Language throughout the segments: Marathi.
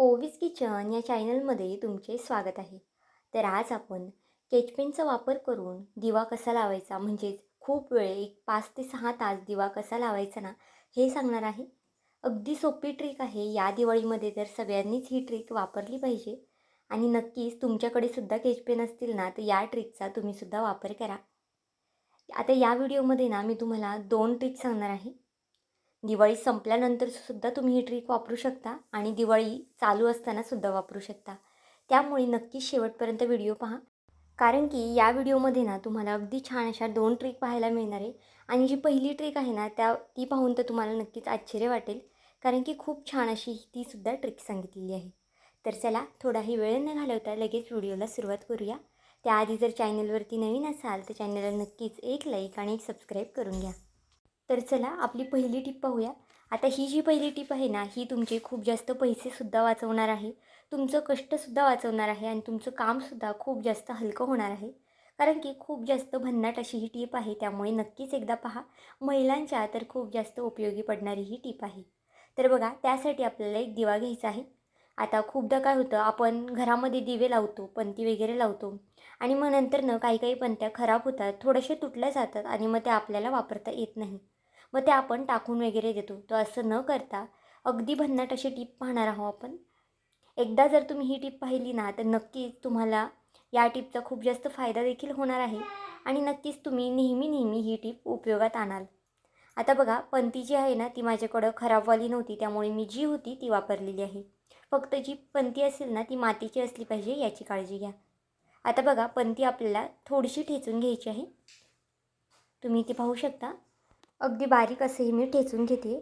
ओवीस किचन या चॅनलमध्ये तुमचे स्वागत आहे. तर आज आपण केचपेनचा वापर करून दिवा कसा लावायचा म्हणजेच खूप वेळ एक पाच ते सहा तास दिवा कसा लावायचा ना हे सांगणार आहे. अगदी सोपी ट्रिक आहे. या दिवाळीमध्ये तर सगळ्यांनीच ही ट्रिक वापरली पाहिजे. आणि नक्कीच तुमच्याकडे सुद्धा केचपेन असतील ना तर या ट्रिकचा तुम्हीसुद्धा वापर करा. आता या व्हिडिओमध्ये ना मी तुम्हाला दोन ट्रिक सांगणार आहे. दिवाळी संपल्यानंतर सुद्धा तुम्ही ही ट्रिक वापरू शकता आणि दिवाळी चालू असताना सुद्धा वापरू शकता. त्यामुळे नक्कीच शेवटपर्यंत व्हिडिओ पहा. कारण की या व्हिडिओमध्ये ना तुम्हाला अगदी छान अशा दोन ट्रिक पाहायला मिळणार आहे. आणि जी पहिली ट्रिक आहे ना त्या ती पाहून तर तुम्हाला नक्कीच आश्चर्य वाटेल. कारण की खूप छान अशी तीसुद्धा ट्रिक सांगितलेली आहे. तर चला थोडाही वेळ न घालवता लगेच व्हिडिओला सुरुवात करूया. त्याआधी जर चॅनलवरती नवीन असाल तर चॅनलला नक्कीच एक लाईक आणि एक सबस्क्राईब करून घ्या. तर चला आपली पहिली टीप पाहूया. आता ही जी पहिली टीप आहे ना ही तुमचे खूप जास्त पैसेसुद्धा वाचवणार आहे. तुमचं कष्टसुद्धा वाचवणार आहे आणि तुमचं कामसुद्धा खूप जास्त हलकं होणार आहे. कारण की खूप जास्त भन्नाट अशी ही टीप आहे त्यामुळे नक्कीच एकदा पहा. महिलांच्या तर खूप जास्त उपयोगी पडणारी ही टीप आहे. तर बघा त्यासाठी आपल्याला एक दिवा घ्यायचा आहे. आता खूपदा काय होतं आपण घरामध्ये दिवे लावतो पंती वगैरे लावतो आणि मग नंतर ना काही काही पंत्या खराब होतात थोडेसे तुटल्या जातात आणि मग त्या आपल्याला वापरता येत नाही. मग ते आपण टाकून वगैरे देतो. तर असं न करता अगदी भन्नाट अशी टीप पाहणार आहोत आपण. एकदा जर तुम्ही ही टीप पाहिली ना तर नक्कीच तुम्हाला या टिपचा खूप जास्त फायदा देखील होणार आहे आणि नक्कीच तुम्ही नेहमी नेहमी ही टीप उपयोगात आणाल. आता बघा पंती जी आहे ना ती माझ्याकडं खराबवाली नव्हती त्यामुळे मी जी होती ती वापरलेली आहे. फक्त जी पंती असेल ना ती मातीची असली पाहिजे याची काळजी घ्या. आता बघा पंती आपल्याला थोडीशी ठेचून घ्यायची आहे. तुम्ही ती पाहू शकता. अगदी बारीक असंही मी ठेचून घेते.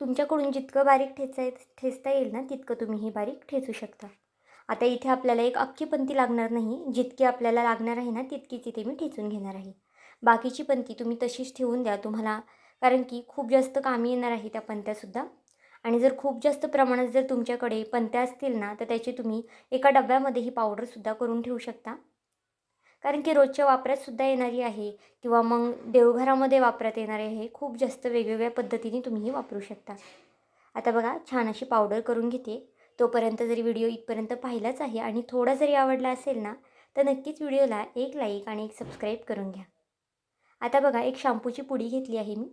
तुमच्याकडून जितकं बारीक ठेचाय ठेचता येईल ना तितकं तुम्ही ही बारीक ठेचू शकता. आता इथे आपल्याला एक अख्खी पंती लागणार नाही. जितकी आपल्याला लागणार आहे ना तितकीच इथे मी ठेचून घेणार आहे. बाकीची पंती तुम्ही तशीच ठेवून द्या. तुम्हाला कारण की खूप जास्त कामी येणार आहे त्या पंत्यासुद्धा. आणि जर खूप जास्त प्रमाणात जर तुमच्याकडे पंत्या असतील ना तर त्याची तुम्ही एका डब्यामध्ये ही पावडरसुद्धा करून ठेवू शकता. कारण की रोजच्या वापरात सुद्धा येणारी आहे किंवा मग देवघरामध्ये वापरात येणारे आहे खूप जास्त वेगवेगळ्या पद्धतीने तुम्हीही वापरू शकता. आता बघा छान अशी पावडर करून घेते. तोपर्यंत जरी व्हिडिओ इथपर्यंत पाहिलाच आहे आणि थोडा जरी आवडला असेल ना तर नक्कीच व्हिडिओला एक लाईक आणि एक सबस्क्राईब करून घ्या. आता बघा एक शॅम्पूची पुडी घेतली आहे मी.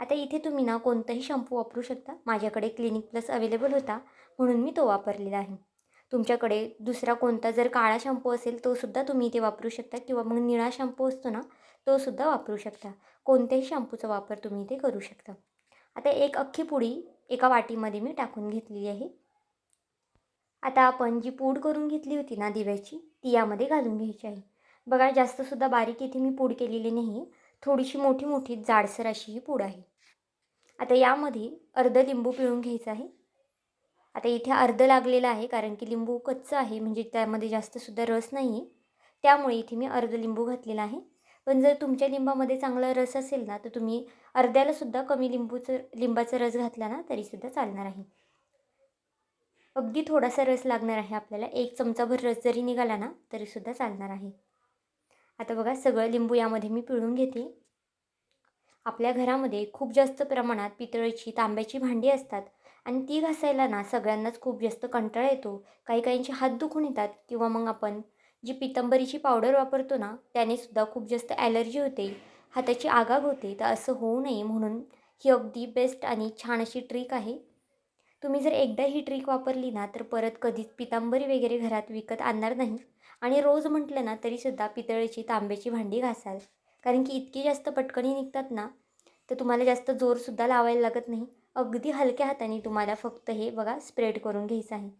आता इथे तुम्ही ना कोणताही शॅम्पू वापरू शकता. माझ्याकडे क्लिनिक प्लस अवेलेबल होता म्हणून मी तो वापरलेला आहे. तुमच्याकडे दुसरा कोणता जर काळा शॅम्पू असेल तोसुद्धा तुम्ही इथे वापरू शकता. किंवा मग निळा शॅम्पू असतो ना तोसुद्धा वापरू शकता. कोणत्याही शॅम्पूचा वापर तुम्ही इथे करू शकता. आता एक अख्खी पुडी एका वाटीमध्ये मी टाकून घेतलेली आहे. आता आपण जी पूड करून घेतली होती ना दिव्याची ती यामध्ये घालून घ्यायची आहे. बघा जास्तसुद्धा बारीक इथे मी पूड केलेली नाही थोडीशी मोठी मोठी जाडसर अशी ही पूड आहे. आता यामध्ये अर्ध लिंबू पिळून घ्यायचं आहे. आता इथे अर्ध लागलेलं आहे कारण की लिंबू कच्चं आहे म्हणजे त्यामध्ये जास्तसुद्धा रस नाही आहे त्यामुळे इथे मी अर्ध लिंबू घातलेला आहे. पण जर तुमच्या लिंबामध्ये चांगला रस असेल ना तर तुम्ही अर्ध्यालासुद्धा कमी लिंबूचं लिंबाचा रस घातला ना तरीसुद्धा चालणार आहे. अगदी थोडासा रस लागणार आहे आपल्याला. एक चमचाभर रस जरी निघाला ना तरीसुद्धा चालणार आहे. आता बघा सगळं लिंबू यामध्ये मी पिळून घेते. आपल्या घरामध्ये खूप जास्त प्रमाणात पितळेची तांब्याची भांडी असतात. आणि ती घासायला ना सगळ्यांनाच खूप जास्त कंटाळा येतो. काही काहींचे हात दुखून येतात किंवा मग आपण जी पितंबरीची पावडर वापरतो ना त्याने सुद्धा खूप जास्त ॲलर्जी होते. हाताची आगाग होते. तर असं होऊ नये म्हणून ही अगदी बेस्ट आणि छान अशी ट्रिक आहे. तुम्ही जर एकदा ही ट्रिक वापरली ना तर परत कधीच पितांबरी वगैरे घरात विकत आणणार नाही. आणि रोज म्हटलं ना तरीसुद्धा पितळेची तांब्याची भांडी घासाल. कारण की इतकी जास्त पटकनी निघतात ना तर तुम्हाला जास्त जोरसुद्धा लावायला लागत नाही. अगदी हलक्या हाताने तुम्हाला फक्त हे बघा स्प्रेड करून घ्यायचं आहे.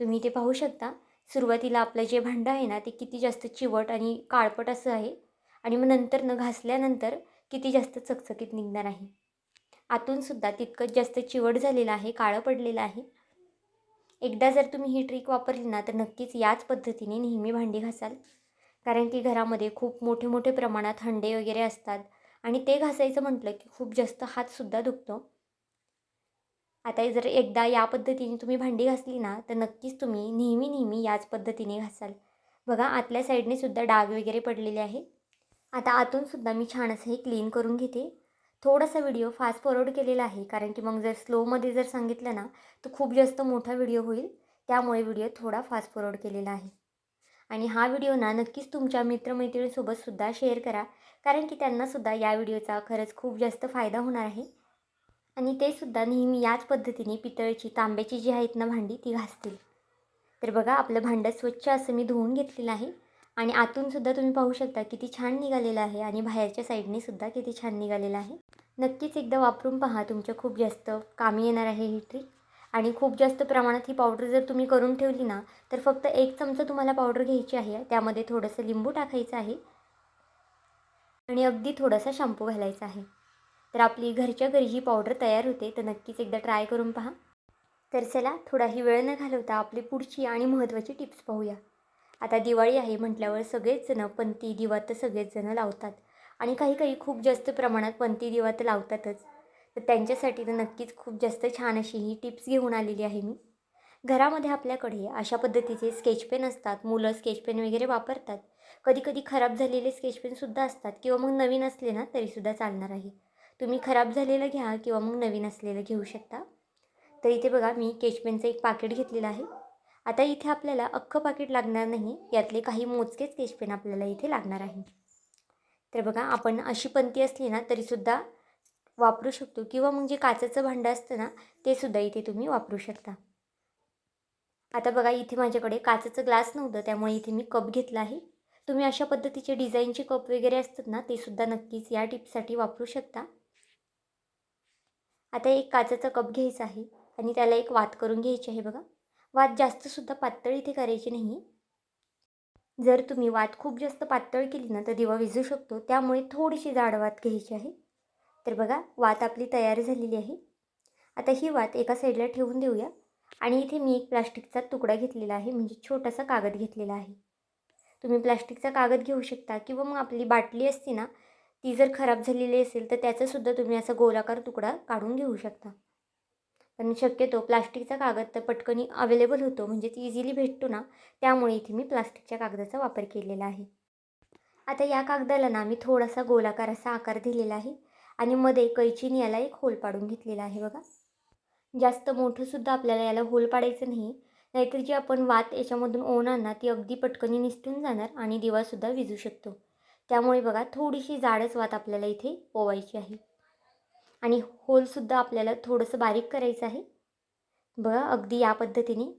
तुम्ही ते पाहू शकता सुरुवातीला आपलं जे भांडं आहे ना ते किती जास्त चिवट आणि काळपट असं आहे आणि मग नंतर न घासल्यानंतर किती जास्त चकचकीत निघणार आहे. आतूनसुद्धा तितकंच जास्त चिवट झालेलं आहे काळं पडलेलं आहे. एकदा जर तुम्ही ही ट्रिक वापरली ना तर नक्कीच याच पद्धतीने नेहमी भांडी घासाल. कारण की घरामध्ये खूप मोठे मोठे प्रमाणात हंडे वगैरे असतात आणि ते घासायचं म्हटलं की खूप जास्त हातसुद्धा दुखतो. आता जर एकदा या पद्धतीने तुम्ही भांडी घासली ना तर नक्कीच तुम्ही नेहमी नेहमी याच पद्धतीने घासाल. बघा आतल्या साईडने सुद्धा डाग वगैरे पडलेले आहे आता आतूनसुद्धा मी छान असं हे क्लीन करून घेते. थोडासा व्हिडिओ फास्ट फॉरवर्ड केलेला आहे कारण की मग जर स्लोमध्ये जर सांगितलं ना तर खूप जास्त मोठा व्हिडिओ होईल. त्यामुळे व्हिडिओ थोडा फास्ट फॉरवर्ड केलेला आहे. आणि हा व्हिडिओ ना नक्कीच तुमच्या मित्रमैत्रिणीसोबतसुद्धा शेअर करा. कारण की त्यांनासुद्धा या व्हिडिओचा खरंच खूप जास्त फायदा होणार आहे. आणि ते सुद्धा नेहमी याच पद्धतीने पितळची तांब्याची जी आहेत ना भांडी ती घासतील. तर बघा आपलं भांडं स्वच्छ असं मी धुवून घेतलेलं आहे. आणि आतूनसुद्धा तुम्ही पाहू शकता किती छान निघालेलं आहे आणि बाहेरच्या साईडने सुद्धा किती छान निघालेलं आहे. नक्कीच एकदा वापरून पहा तुमच्या खूप जास्त कामी येणार आहे ही ट्रिक. आणि खूप जास्त प्रमाणात ही पावडर जर तुम्ही करून ठेवली ना तर फक्त एक चमचा तुम्हाला पावडर घ्यायची आहे. त्यामध्ये थोडंसं लिंबू टाकायचं आहे. आणि अगदी थोडासा शॅम्पू घालायचा आहे. तर आपली घरच्या घरी ही पावडर तयार होते तर नक्कीच एकदा ट्राय करून पहा. तर चला थोडाही वेळ न घालवता आपली पुढची आणि महत्त्वाची टिप्स पाहूया. आता दिवाळी आहे म्हटल्यावर सगळेचजणं पंती दिवा तर सगळेचजणं लावतात. आणि काही काही खूप जास्त प्रमाणात पंती दिवा तर लावतातच. तर त्यांच्यासाठी तर नक्कीच खूप जास्त छान अशी ही टिप्स घेऊन आलेली आहे मी. घरामध्ये आपल्याकडे अशा पद्धतीचे स्केच पेन असतात मुलं स्केच पेन वगैरे वापरतात. कधी कधी खराब झालेले स्केच पेनसुद्धा असतात किंवा मग नवीन असले ना तरीसुद्धा चालणार आहे. तुम्ही खराब झालेलं घ्या किंवा मग नवीन असलेलं घेऊ शकता. तर इथे बघा मी केशपेनचं पेनचं एक पाकिट घेतलेलं आहे. आता इथे आपल्याला अख्खं पाकिट लागणार नाही. यातले काही मोजकेच केशपेन आपल्याला इथे लागणार आहे. तर बघा आपण अशी पंती असली ना तरीसुद्धा वापरू शकतो. किंवा मग जे काचेचं भांडं असतं ना ते सुद्धा इथे तुम्ही वापरू शकता. आता बघा इथे माझ्याकडे काचेचं ग्लास नव्हतं त्यामुळे इथे मी कप घेतला आहे. तुम्ही अशा पद्धतीचे डिझाईनचे कप वगैरे असतात ना ते सुद्धा नक्कीच या टिप्ससाठी वापरू शकता. आता एक काचेचा कप घ्यायचा आहे आणि त्याला एक वात करून घ्यायची आहे बघा. वात जास्तसुद्धा पातळ इथे करायची नाही. जर तुम्ही वात खूप जास्त पातळ केली ना तर दिवा विझू शकतो. त्यामुळे थोडीशी जाड वात घ्यायची आहे. तर बघा वात आपली तयार झालेली आहे. आता ही वात एका साईडला ठेवून देऊया. आणि इथे मी एक प्लास्टिकचा तुकडा घेतलेला आहे म्हणजे छोटासा कागद घेतलेला आहे. तुम्ही प्लास्टिकचा कागद घेऊ शकता किंवा मग आपली बाटली असते ना ती जर खराब झालेली असेल तर त्याचासुद्धा तुम्ही असा गोलाकार तुकडा काढून घेऊ शकता. पण शक्यतो प्लास्टिकचा कागद तर पटकनी अवेलेबल होतो म्हणजे ती इझिली भेटतो ना त्यामुळे इथे मी प्लास्टिकच्या कागदाचा वापर केलेला आहे. आता या कागदाला ना मी थोडासा गोलाकार असा आकार दिलेला आहे आणि मध्ये कैचीने याला एक होल पाडून घेतलेला आहे बघा. जास्त मोठंसुद्धा आपल्याला याला होल पाडायचं नाही नाहीतर जी आपण वात याच्यामधून ओणार ना ती अगदी पटकनी निसटून जाणार आणि दिवासुद्धा विजू शकतो. त्यामुळे बघा थोडीशी जाडच वात आपल्याला इथे पोवायची आहे. आणि होलसुद्धा आपल्याला थोडंसं बारीक करायचं आहे. बघा अगदी या पद्धतीने.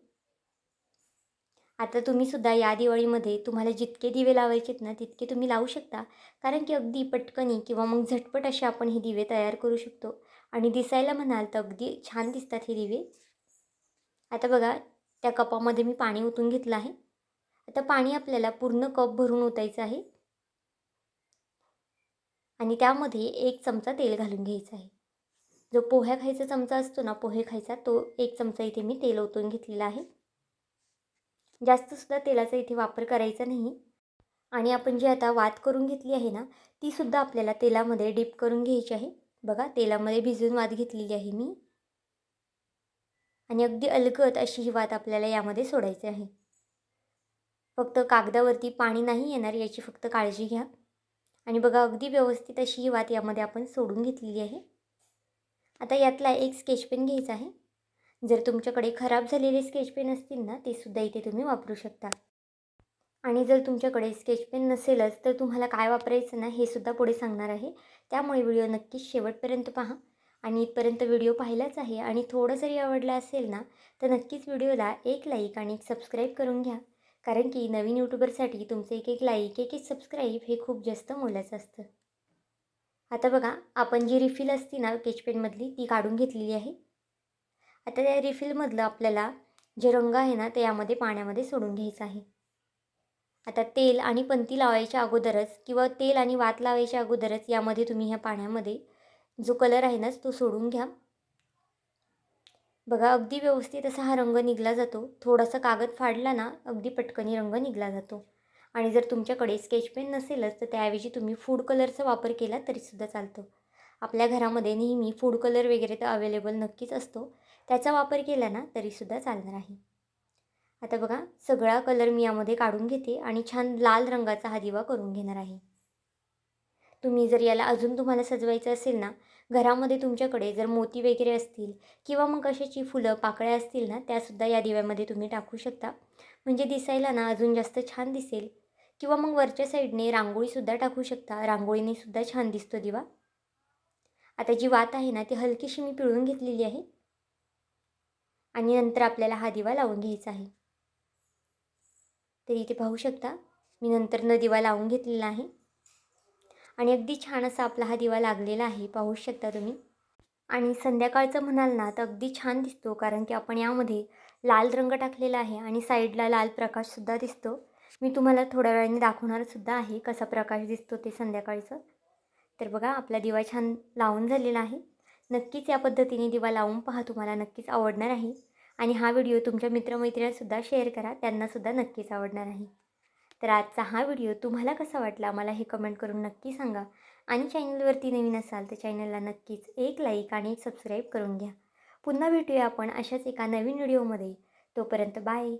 आता तुम्हीसुद्धा या दिवाळीमध्ये तुम्हाला जितके दिवे लावायचेत ना तितके तुम्ही लावू शकता. कारण की अगदी पटकनी किंवा मग झटपट असे आपण हे दिवे तयार करू शकतो. आणि दिसायला म्हणाल तर अगदी छान दिसतात हे दिवे. आता बघा त्या कपामध्ये मी पाणी ओतून घेतलं आहे. आता पाणी आपल्याला पूर्ण कप भरून ओतायचं आहे. आणि त्यामध्ये एक चमचा तेल घालून घ्यायचा आहे. जो पोह्या खायचा चमचा असतो ना पोहे खायचा तो एक चमचा इथे मी तेल ओतून घेतलेला आहे. जास्तसुद्धा तेलाचा इथे वापर करायचा नाही. आणि आपण जी आता वात करून घेतली आहे ना तीसुद्धा आपल्याला तेलामध्ये डीप करून घ्यायची आहे. बघा तेलामध्ये भिजून वात घेतलेली आहे मी. आणि अगदी अलगद अशी ही वात आपल्याला यामध्ये सोडायची आहे. फक्त कागदावरती पाणी नाही येणार याची फक्त काळजी घ्या. आणि बघा अगदी व्यवस्थित अशी ही वात यामध्ये आपण सोडून घेतलेली आहे. आता यातला एक स्केच पेन घ्यायचा आहे. जर तुमच्याकडे खराब झालेले स्केच पेन असतील ना ते सुद्धा इथे तुम्ही वापरू शकता. आणि जर तुमच्याकडे स्केच पेन नसेलच तर तुम्हाला काय वापरायचं ना हे सुद्धा पुढे सांगणार आहे. त्यामुळे व्हिडिओ नक्कीच शेवटपर्यंत पहा. आणि इथपर्यंत व्हिडिओ पाहिलाच आहे आणि थोडं जरी आवडला असेल ना तर नक्कीच व्हिडिओला एक लाईक आणि एक सबस्क्राईब करून घ्या. कारण की नवीन यूट्यूबरसाठी तुमचे एक एक लाईक एक एक सबस्क्राईब हे खूप जास्त मोलाचं असतं. आता बघा आपण जी रिफिल असती ना पेनमधली ती काढून घेतलेली आहे. आता त्या रिफिलमधलं आपल्याला जे रंग आहे ना ते यामध्ये पाण्यामध्ये सोडून घ्यायचं आहे. आता तेल आणि पंती लावायच्या अगोदरच किंवा तेल आणि वात लावायच्या अगोदरच यामध्ये तुम्ही ह्या पाण्यामध्ये जो कलर आहे ना तो सोडून घ्या. बघा अगदी व्यवस्थित असा हा रंग निघला जातो. थोडासा कागद फाडला ना अगदी पटकनी रंग निघला जातो. आणि जर तुमच्याकडे स्केच पेन नसेलच तर त्याऐवजी तुम्ही फूड कलरचा वापर केला तरीसुद्धा चालतो. आपल्या घरामध्ये नेहमी फूड कलर वगैरे तर अवेलेबल नक्कीच असतो. त्याचा वापर केला ना तरीसुद्धा चालणार आहे. आता बघा सगळा कलर मी यामध्ये काढून घेते आणि छान लाल रंगाचा हा दिवा करून घेणार आहे. तुम्ही जर याला अजून तुम्हाला सजवायचं असेल ना घरामध्ये तुमच्याकडे जर मोती वगैरे असतील किंवा मग कशाची फुलं पाकळ्या असतील ना त्यासुद्धा या दिव्यामध्ये तुम्ही टाकू शकता. म्हणजे दिसायला ना अजून जास्त छान दिसेल. किंवा मग वरच्या साईडने रांगोळीसुद्धा टाकू शकता. रांगोळीनेसुद्धा छान दिसतो दिवा. आता जी वात आहे ना ती हलकीशी मी पिळून घेतलेली आहे. आणि नंतर आपल्याला हा दिवा लावून घ्यायचा आहे. तर इथे पाहू शकता मी नंतरनं दिवा लावून घेतलेला आहे. आणि अगदी छान असा आपला हा दिवा लागलेला आहे. पाहू शकता तुम्ही? आणि संध्याकाळचं म्हणाल ना तर अगदी छान दिसतो कारण की आपण यामध्ये लाल रंग टाकलेला आहे आणि साईडला लाल प्रकाशसुद्धा दिसतो. मी तुम्हाला थोड्या वेळाने दाखवणारसुद्धा आहे कसा प्रकाश दिसतो ते संध्याकाळचं. तर बघा आपला दिवा छान लावून झालेला आहे. नक्कीच या पद्धतीने दिवा लावून पहा तुम्हाला नक्कीच आवडणार आहे. आणि हा व्हिडिओ तुमच्या मित्रमैत्रिणीसुद्धा शेअर करा त्यांनासुद्धा नक्कीच आवडणार आहे. तर आजचा हा व्हिडिओ तुम्हाला कसा वाटला मला हे कमेंट करून नक्की सांगा. आणि चॅनलवरती नवीन असाल तर चॅनलला नक्कीच एक लाईक आणि एक सबस्क्राईब करून घ्या. पुन्हा भेटूया आपण अशाच एका नवीन व्हिडिओमध्ये तोपर्यंत बाय